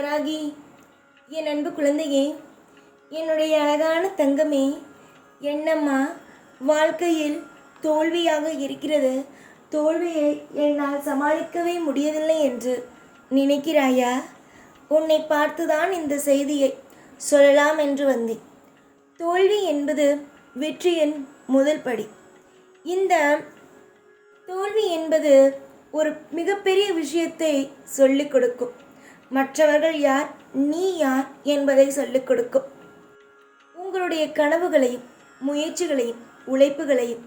வாராகி. என் அன்பு குழந்தையே என்னுடைய அழகான தங்கமே என்னம்மா வாழ்க்கையில் தோல்வியாக இருக்கிறது. தோல்வியை என்னால் சமாளிக்கவே முடியவில்லை என்று நினைக்கிறாயா? உன்னை பார்த்துதான் இந்த செய்தியை சொல்லலாம் என்று வந்தேன். தோல்வி என்பது வெற்றியின் முதல் படி. இந்த தோல்வி என்பது ஒரு மிகப்பெரிய விஷயத்தை சொல்லிக் கொடுக்கும். மற்றவர்கள் யார் நீ யார் என்பதை சொல்லிக் கொடுக்கும். உங்களுடைய கனவுகளையும் முயற்சிகளையும் உழைப்புகளையும்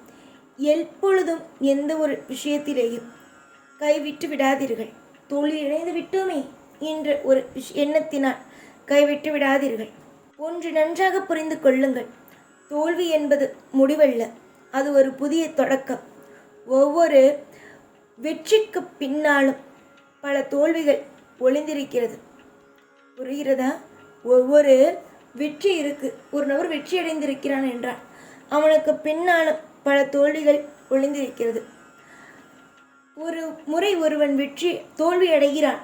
எப்பொழுதும் எந்த ஒரு விஷயத்திலேயும் கைவிட்டு விடாதீர்கள். தோல்வி இணைந்து விட்டோமே என்ற ஒரு எண்ணத்தினால் கைவிட்டு விடாதீர்கள். ஒன்று நன்றாக புரிந்து கொள்ளுங்கள். தோல்வி என்பது முடிவல்ல அது ஒரு புதிய தொடக்கம். ஒவ்வொரு வெற்றிக்கு பின்னாலும் பல தோல்விகள் ஒளிந்திருக்கிறது. புரிகிறதா? ஒவ்வொரு வெற்றி இருக்கு. ஒரு நபர் வெற்றி அடைந்திருக்கிறான் என்றால் அவனுக்கு பின்னாலும் பல தோல்விகள் ஒளிந்திருக்கிறது. ஒரு முறை ஒருவன் வெற்றி தோல்வி அடைகிறான்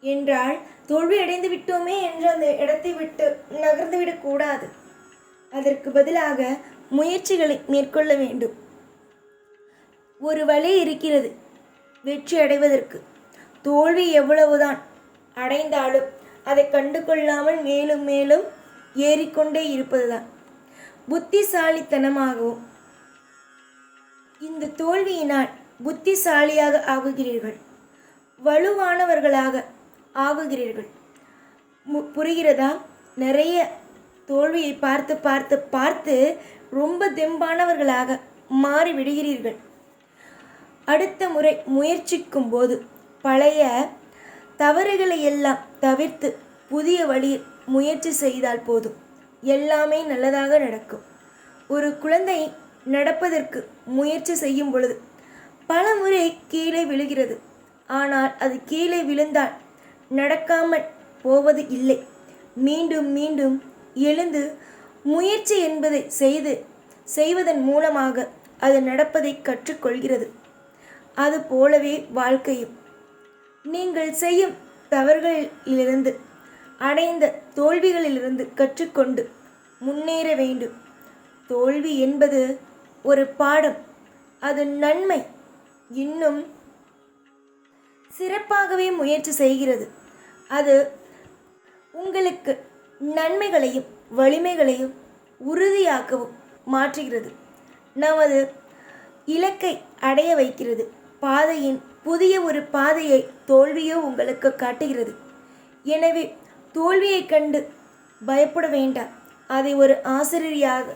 என்றால் தோல்வி அடைந்து விட்டோமே என்று அந்த இடத்தை விட்டு நகர்ந்து விடக்கூடாது அதற்கு பதிலாக முயற்சிகளை மேற்கொள்ள வேண்டும். ஒரு வழி இருக்கிறது வெற்றி அடைவதற்கு. தோல்வி எவ்வளவுதான் அடைந்தாலும் அதை கண்டு கொள்ளாமல் மேலும் மேலும் ஏறிக்கொண்டே இருப்பதுதான். புத்திசாலித்தனமாகவும் இந்த தோல்வியினால் புத்திசாலியாக ஆகுகிறீர்கள். வலுவானவர்களாக ஆகுகிறீர்கள். புரிகிறதா? நிறைய தோல்வியை பார்த்து பார்த்து பார்த்து ரொம்ப தெம்பானவர்களாக மாறி விடுகிறீர்கள் அடுத்த முறை முயற்சிக்கும் போது பழைய தவறுகளை எல்லாம் தவிர்த்து புதிய வழியில் முயற்சி செய்தால் போதும். எல்லாமே நல்லதாக நடக்கும். ஒரு குழந்தை நடப்பதற்கு முயற்சி செய்யும் பொழுது பல முறை கீழே விழுகிறது. ஆனால் அது கீழே விழுந்தால் நடக்காமல் போவது இல்லை. மீண்டும் மீண்டும் எழுந்து முயற்சி என்பதை செய்து செய்வதன் மூலமாக அது நடப்பதை கற்றுக்கொள்கிறது. அது போலவே வாழ்க்கையும். நீங்கள் செய்யும் தவறுகளிலிருந்து அடைந்த தோல்விகளிலிருந்து கற்றுக்கொண்டு முன்னேற வேண்டும். தோல்வி என்பது ஒரு பாடம். அது நன்மை. இன்னும் சிறப்பாகவே முயற்சி செய்கிறது. அது உங்களுக்கு நன்மைகளையும் வலிமைகளையும் உறுதியாக்கவும் மாற்றுகிறது. நமது இலக்கை அடைய வைக்கிறது. பாதையின் புதிய ஒரு பாதையை தோல்வியோ உங்களுக்கு காட்டுகிறது. எனவே தோல்வியை கண்டு பயப்பட வேண்டாம். அதை ஒரு ஆசிரியராக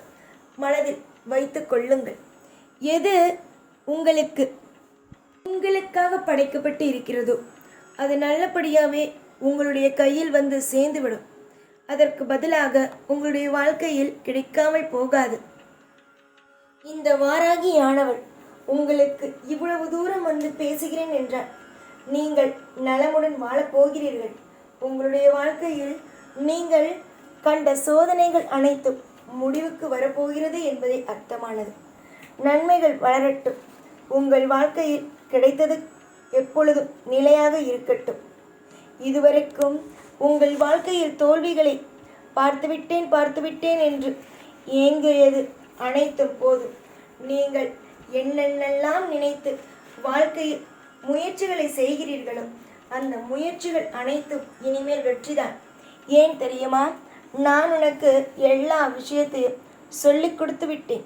மனதில் வைத்து கொள்ளுங்கள். எது உங்களுக்கு உங்களுக்காக படைக்கப்பட்டு இருக்கிறதோ அது நல்லபடியாகவே உங்களுடைய கையில் வந்து சேர்ந்துவிடும். அதற்கு பதிலாக உங்களுடைய வாழ்க்கையில் கிடைக்காமல் போகாது. இந்த வாராகியானவள் உங்களுக்கு இவ்வளவு தூரம் வந்து பேசுகிறேன் என்றால் நீங்கள் நலமுடன் வாழப் போகிறீர்கள். உங்களுடைய வாழ்க்கையில் நீங்கள் கண்ட சோதனைகள் அனைத்தும் முடிவுக்கு வரப்போகிறது என்பதை அர்த்தமானது. நன்மைகள் வளரட்டும். உங்கள் வாழ்க்கையில் கிடைத்தது எப்பொழுதும் நிலையாக இருக்கட்டும். இதுவரைக்கும் உங்கள் வாழ்க்கையில் தோல்விகளை பார்த்துவிட்டேன் பார்த்துவிட்டேன் என்று ஏங்கியது அனைத்தும் போதும். நீங்கள் என்னென்னெல்லாம் நினைத்து வாழ்க்கையில் முயற்சிகளை செய்கிறீர்களோ அந்த முயற்சிகள் அனைத்தும் இனிமேல் வெற்றிதான். ஏன் தெரியுமா? நான் உனக்கு எல்லா விஷயத்தையும் சொல்லிக் கொடுத்து விட்டேன்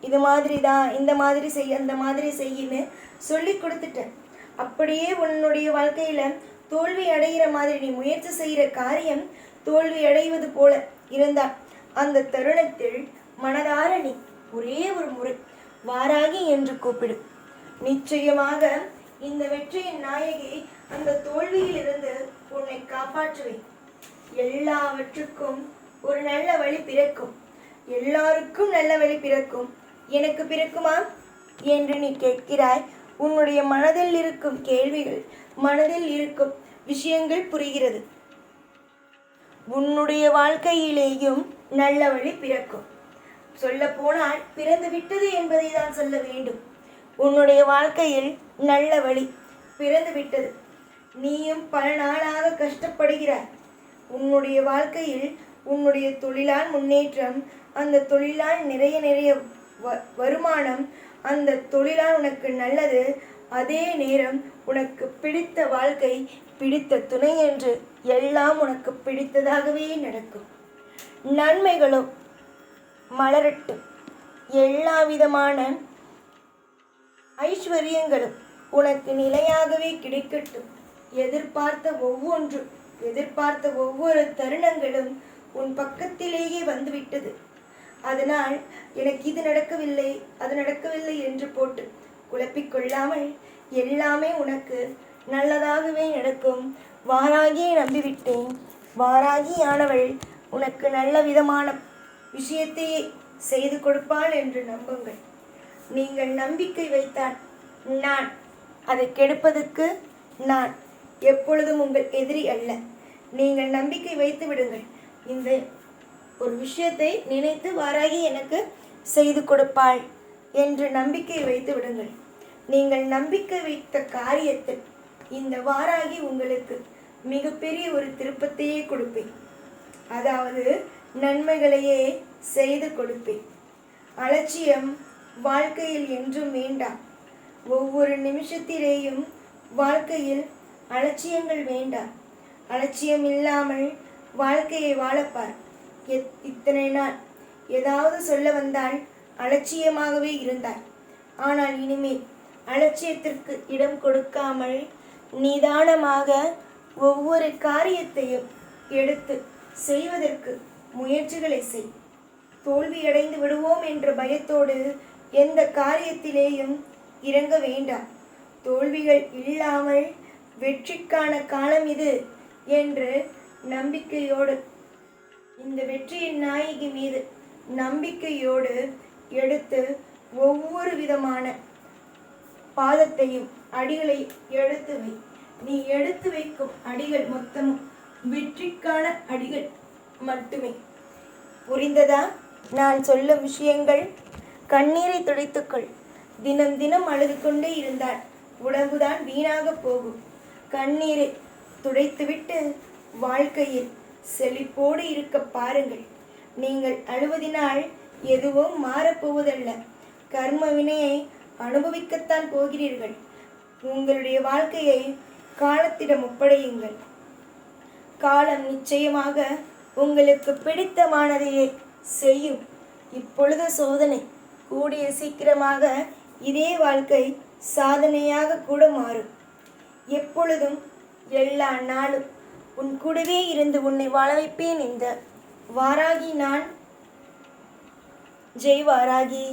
இது மாதிரி தான் இந்த மாதிரி செய் அந்த மாதிரி செய்யின்னு சொல்லி கொடுத்துட்டேன். அப்படியே உன்னுடைய வாழ்க்கையில் தோல்வி அடைகிற மாதிரி நீ முயற்சி செய்கிற காரியம் தோல்வி அடைவது போல இருந்தால் அந்த தருணத்தில் மனதார நீ ஒரே ஒரு முறை வாராகி என்று கூப்பிடு. நிச்சயமாக இந்த வெற்றியின் நாயகி அந்த தோல்வியிலிருந்து உன்னை காப்பாற்றுவேன். எல்லாவற்றுக்கும் ஒரு நல்ல வழி பிறக்கும். எல்லாருக்கும் நல்ல வழி பிறக்கும். எனக்கு பிறக்குமா? என்று நீ கேட்கிறாய். உன்னுடைய மனதில் இருக்கும் கேள்விகள் மனதில் இருக்கும் விஷயங்கள் புரிகிறது. உன்னுடைய வாழ்க்கையிலேயும் நல்ல வழி பிறக்கும். சொல்ல போனால் பிறந்து விட்டது என்பதை தான் சொல்ல வேண்டும். உன்னுடைய வாழ்க்கையில் நல்ல வழி பிறந்து விட்டது. நீயும் பல நாளாக கஷ்டப்படுகிறாய். உன்னுடைய வாழ்க்கையில் உன்னுடைய தொழிலால் முன்னேற்றம் அந்த தொழிலால் நிறைய நிறைய வ- வருமானம் அந்த தொழிலால் உனக்கு நல்லது அதே நேரம் உனக்கு பிடித்த வாழ்க்கை பிடித்த துணை என்று எல்லாம் உனக்கு பிடித்ததாகவே நடக்கும். நன்மைகளும் மலரட்டும் எல்லா விதமான ஐஸ்வர்யங்களும் உனக்கு நிலையாகவே கிடைக்கட்டும். எதிர்பார்த்த ஒவ்வொன்றும் எதிர்பார்த்த ஒவ்வொரு தருணங்களும் உன் பக்கத்திலேயே வந்துவிட்டது. அதனால் எனக்கு இது நடக்கவில்லை அது நடக்கவில்லை என்று போட்டு குழப்பிக்கொள்ளாமல் எல்லாமே உனக்கு நல்லதாகவே நடக்கும். வாராகியை நம்பிவிட்டேன். வாராகியானவள் உனக்கு நல்ல விதமான விஷயத்தையே செய்து கொடுப்பாள் என்று நம்புங்கள். நீங்கள் நம்பிக்கை வைத்தால் நான் அதை கெடுப்பதற்கு நான் எப்பொழுதும் உங்கள் எதிரி அல்ல. நீங்கள் நம்பிக்கை வைத்து விடுங்கள். இந்த ஒரு விஷயத்தை நினைத்து வாராகி எனக்கு செய்து கொடுப்பாள் என்று நம்பிக்கை வைத்து விடுங்கள். நீங்கள் நம்பிக்கை வைத்த காரியத்தில் இந்த வாராகி உங்களுக்கு மிகப்பெரிய ஒரு திருப்பத்தையே கொடுப்பேன். அதாவது நன்மைகளையே செய்து கொடுப்பேன். அலட்சியம் வாழ்க்கையில் என்றும் வேண்டாம் ஒவ்வொரு நிமிஷத்திலேயும் வாழ்க்கையில் அலட்சியங்கள் வேண்டாம் அலட்சியம் இல்லாமல் வாழ்க்கையை வாழப்பார். இத்தனை நாள் ஏதாவது சொல்ல வந்தால் அலட்சியமாகவே இருந்தாய். ஆனால் இனிமேல் அலட்சியத்திற்கு இடம் கொடுக்காமல் நிதானமாக ஒவ்வொரு காரியத்தையும் எடுத்து செய்வதற்கு முயற்சிகளை செய். தோல்வியடைந்து விடுவோம் என்ற பயத்தோடு எந்த காரியத்திலேயும் இறங்க வேண்டாம். தோல்விகள் இல்லாமல் வெற்றிக்கான காலம் இது என்று நம்பிக்கையோடு இந்த வெற்றியின் நாயகி மீது நம்பிக்கையோடு எடுத்து ஒவ்வொரு விதமான பாதத்தையும் அடிகளை எடுத்து வை. நீ எடுத்து வைக்கும் அடிகள் மொத்தமும் வெற்றிக்கான அடிகள். மட்டுமே. புரிந்ததா? நான் சொல்லும் விஷயங்கள் கண்ணீரை துடைத்துக்கொள். தினம் தினம் அழுது கொண்டே இருந்தால் உடம்புதான் வீணாக போகும். கண்ணீரை துடைத்துவிட்டு வாழ்க்கையில் செழிப்போடு இருக்க பாருங்கள். நீங்கள் அழுவதினால் எதுவும் மாறப்போவதல்ல. கர்ம வினையை அனுபவிக்கத்தான் போகிறீர்கள். உங்களுடைய வாழ்க்கையை காலத்திடம் ஒப்படையுங்கள். காலம் நிச்சயமாக உங்களுக்கு பிடித்தமானதையே செய்யும். இப்பொழுது சோதனை. கூடிய சீக்கிரமாக இதே வாழ்க்கை சாதனையாக கூட மாறும். எப்பொழுதும் எல்லா நாளும் உன் கூடவே இருந்து உன்னை வாழ வைப்பேன் இந்த வாராகி நான். ஜெய் வாராகி